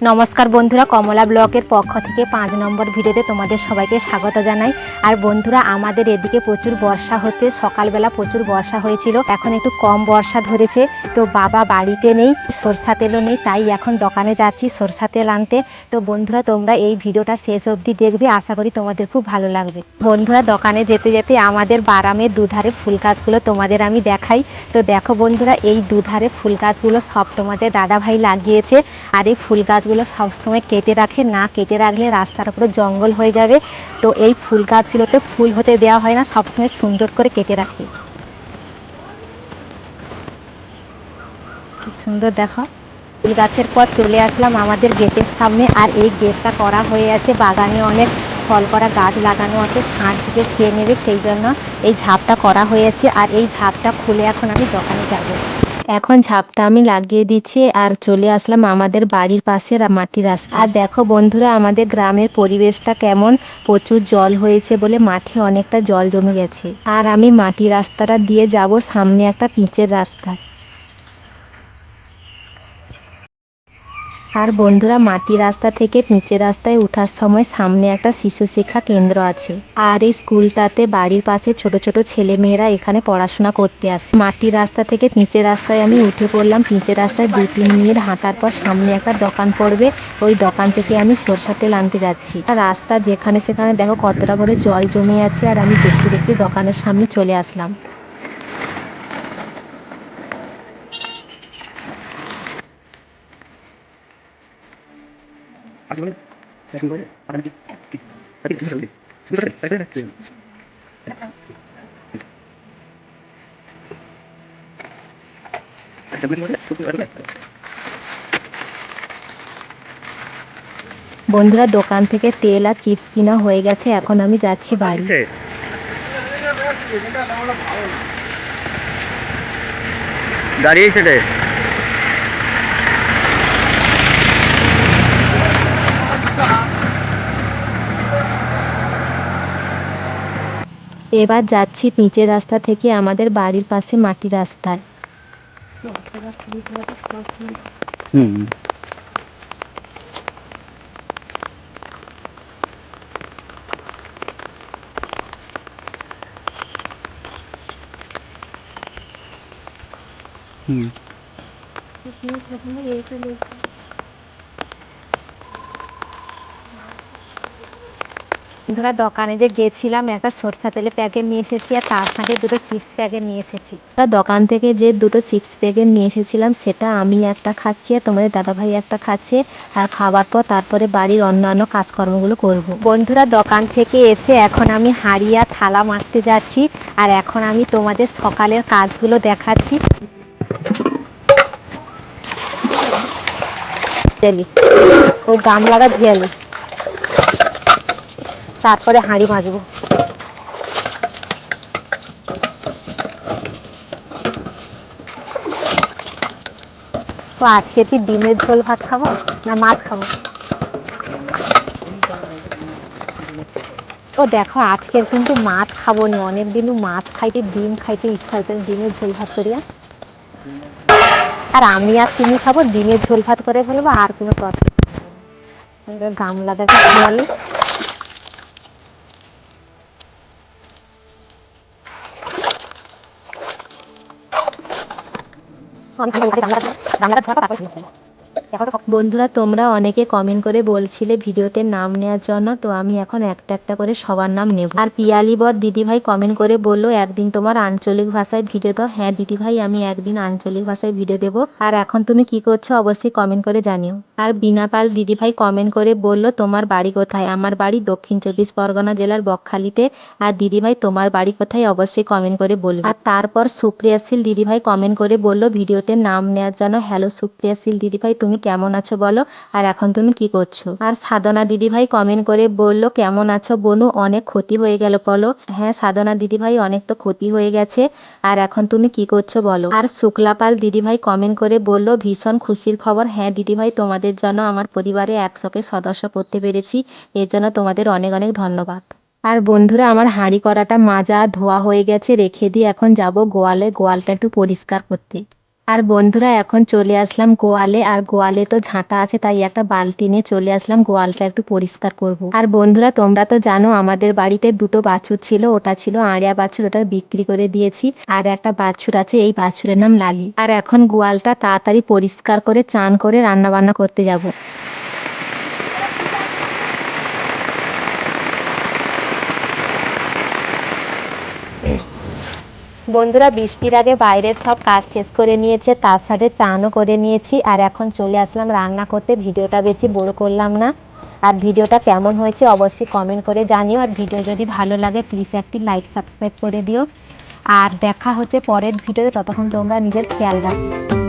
নমস্কার বন্ধুরা, কমলা ব্লকের পক্ষ থেকে পাঁচ নম্বর ভিডিওতে তোমাদের সবাইকে স্বাগত জানাই। আর বন্ধুরা, আমাদের এদিকে প্রচুর বর্ষা হচ্ছে, সকালবেলা প্রচুর বর্ষা হয়েছিল, এখন একটু কম বর্ষা ধরেছে। তো বাবা বাড়িতে নেই, সরষা তেলও নেই, তাই এখন দোকানে যাচ্ছি সরষা তেল আনতে। তো বন্ধুরা, তোমরা এই ভিডিওটা শেষ অবধি দেখবে, আশা করি তোমাদের খুব ভালো লাগবে। বন্ধুরা, দোকানে যেতে যেতে আমাদের বারামের দুধারে ফুল গাছগুলো তোমাদের আমি দেখাই। তো দেখো বন্ধুরা, এই দুধারে ফুল গাছগুলো সব তোমাদের দাদা ভাই লাগিয়েছে, আর এই ফুল গাছগুলো সবসময় কেটে রাখে, না কেটে রাখলে রাস্তার উপরে জঙ্গল হয়ে যাবে। তো এই ফুল গাছগুলোতে ফুল হতে দেওয়া হয় না, সবসময় সুন্দর করে কেটে রাখে। সুন্দর দেখো। ফুল গাছের পর চলে আসলাম আমাদের গেটের সামনে, আর এই গেটটা করা হয়ে আছে। বাগানে অনেক ফল করা গাছ লাগানো আছে, ছাঁট থেকে খেয়ে নেবে, সেই জন্য এই ঝাপটা করা হয়েছে আর এই ঝাপটা খুলে এখন আমি দোকানে যাব। এখন ঝাপটা আমি লাগিয়ে দিচ্ছি আর চলে আসলাম আমাদের বাড়ির পাশের মাটি মাটির রাস্তা আর দেখো বন্ধুরা, আমাদের গ্রামের পরিবেশটা কেমন? প্রচুর জল হয়েছে বলে মাঠে অনেকটা জল জমে গেছে। আর আমি মাটি রাস্তাটা দিয়ে যাব সামনে একটা পিচের রাস্তা আর বন্ধুরা মাটি রাস্তা থেকে পিচের রাস্তায় ওঠার সময় সামনে একটা শিশু শিক্ষা কেন্দ্র আছে। আর এই স্কুলটাতে বাড়ির পাশে ছোট ছোট ছেলে মেয়েরা এখানে পড়াশোনা করতে আসে। মাটির রাস্তা থেকে পিচের রাস্তায় আমি উঠে পড়লাম। পিচের রাস্তায় দু তিন মিনিট হাঁটার পর সামনে একটা দোকান পড়বে। ওই দোকান থেকে আমি সরষা তেল আনতে যাচ্ছি। রাস্তা যেখানে সেখানে দেখো কতটা করে জল জমে আছে। আর আমি দেখতে দেখতে দোকানের সামনে চলে আসলাম। আগে বলে। করে তাই না আচ্ছা বন্ধুরা দোকান থেকে তেল আর চিপস কিনা হয়ে গেছে। এখন আমি যাচ্ছি বাড়ি। দাঁড়িয়েছে এবার যাচ্ছি নিচের রাস্তা থেকে আমাদের বাড়ির পাশে মাটি রাস্তায়। হুম। হুম। বন্ধুরা দোকানে যে গেছিলাম একটা সরষা তেলের প্যাকেট নিয়ে এসেছি আর তার সাথে দুটো চিপস প্যাকেট নিয়ে এসেছি তা দোকান থেকে যে দুটো চিপস প্যাকেট নিয়ে এসেছিলাম সেটা আমি একটা খাচ্ছি আর তোমাদের দাদাভাই একটা খাচ্ছে আর খাবার পর তারপরে বাড়ির অন্যান্য কাজকর্মগুলো করব। বন্ধুরা দোকান থেকে এসে এখন আমি হাড়িয়া থালা মারতে যাচ্ছি আর এখন আমি তোমাদের সকালের কাজগুলো দেখাচ্ছি ও গামলাটা ধুয়ে। তারপরে হাঁড়ি মাজবো। আজকে কি ডিমের ঝোল ভাত খাব না মাছ খাব? ও দেখো, আজকে কিন্তু মাছ খাব নি অনেক দিনও মাছ খাইতে, ডিম খাইতে ইচ্ছা হচ্ছে ডিমের ঝোল ভাত করিয়া। আর আমি আর তুমি খাব, ডিমের ঝোল ভাত করে ফেলব, আর কোনো কথা গামলা দেখো 啊你看看你把这两个两个的头发打包起 বন্ধুরা, তোমরা অনেকে কমেন্ট করে বলছিলে ভিডিওতে নাম নেওয়ার জন্য, তো আমি এখন একটা একটা করে সবার নাম নেব। আর পিয়ালি বর দিদিভাই কমেন্ট করে বলল, একদিন তোমার আঞ্চলিক ভাষায় ভিডিও দাও। হ্যাঁ দিদিভাই, আমি একদিন আঞ্চলিক ভাষায় ভিডিও দেবো। আর এখন তুমি কি করছ, অবশ্যই কমেন্ট করে জানিও। আর বিনা পাল দিদিভাই কমেন্ট করে বলল, তোমার বাড়ি কোথায়? আমার বাড়ি দক্ষিণ চব্বিশ পরগনা জেলার বকখালিতে। আর দিদিভাই, তোমার বাড়ি কোথায়? অবশ্যই কমেন্ট করে বলবে। আর তারপর সুপ্রিয়াশীল দিদিভাই কমেন্ট করে বলল, ভিডিওতে নাম নেওয়ার জন্য। হ্যালো সুপ্রিয়াশীল দিদিভাই, তুমি কেমন আছো বলো? আর এখন তুমি কি করছ? আর সাধনা দিদিভাই কমেন্ট করে বলল, কেমন আছো বনু? অনেক ক্ষতি হয়ে গেল বলো। হ্যাঁ সাধনা দিদিভাই, অনেক তো ক্ষতি হয়ে গেছে। আর এখন তুমি কি করছ বলো? আর শুক্লাপাল দিদিভাই কমেন্ট করে বলল, ভীষণ খুশির খবর। হ্যাঁ দিদিভাই, তোমাদের জন্য আমার পরিবারে একশোকে সদস্য করতে পেরেছি। এর জন্য তোমাদের অনেক অনেক ধন্যবাদ। আর বন্ধুরা, আমার হাঁড়ি করাটা মাজা ধোয়া হয়ে গেছে, রেখে দিয়ে এখন যাব গোয়ালে। গোয়ালটা একটু পরিষ্কার করতে। আর বন্ধুরা, এখন চলে আসলাম গোয়ালে। আর গোয়ালে তো ঝাঁটা আছে, তাই একটা বালতি নিয়ে চলে আসলাম। গোয়ালটা একটু পরিষ্কার করব। আর বন্ধুরা, তোমরা তো জানো, আমাদের বাড়িতে দুটো বাছুর ছিল। ওটা ছিল আড়িয়া বাছুর, ওটা বিক্রি করে দিয়েছি। আর একটা বাছুর আছে, এই বাছুরের নাম লালি। আর এখন গোয়ালটা তাড়াতাড়ি পরিষ্কার করে, চান করে রান্না বান্না করতে যাব। বন্ধুরা, বৃষ্টির আগে বাইরের সব কাজ শেষ করে নিয়েছে, তার সাথে চানও করে নিয়েছি। আর এখন চলে আসলাম রান্না করতে, ভিডিওটা বেশি বড় করলাম না। আর ভিডিওটা কেমন হয়েছে অবশ্যই কমেন্ট করে জানিও। আর ভিডিও যদি ভালো লাগে প্লিজ একটি লাইক সাবস্ক্রাইব করে দিও। আর দেখা হচ্ছে পরের ভিডিওতে, ততক্ষণ তোমরা নিজের খেয়াল রাখো।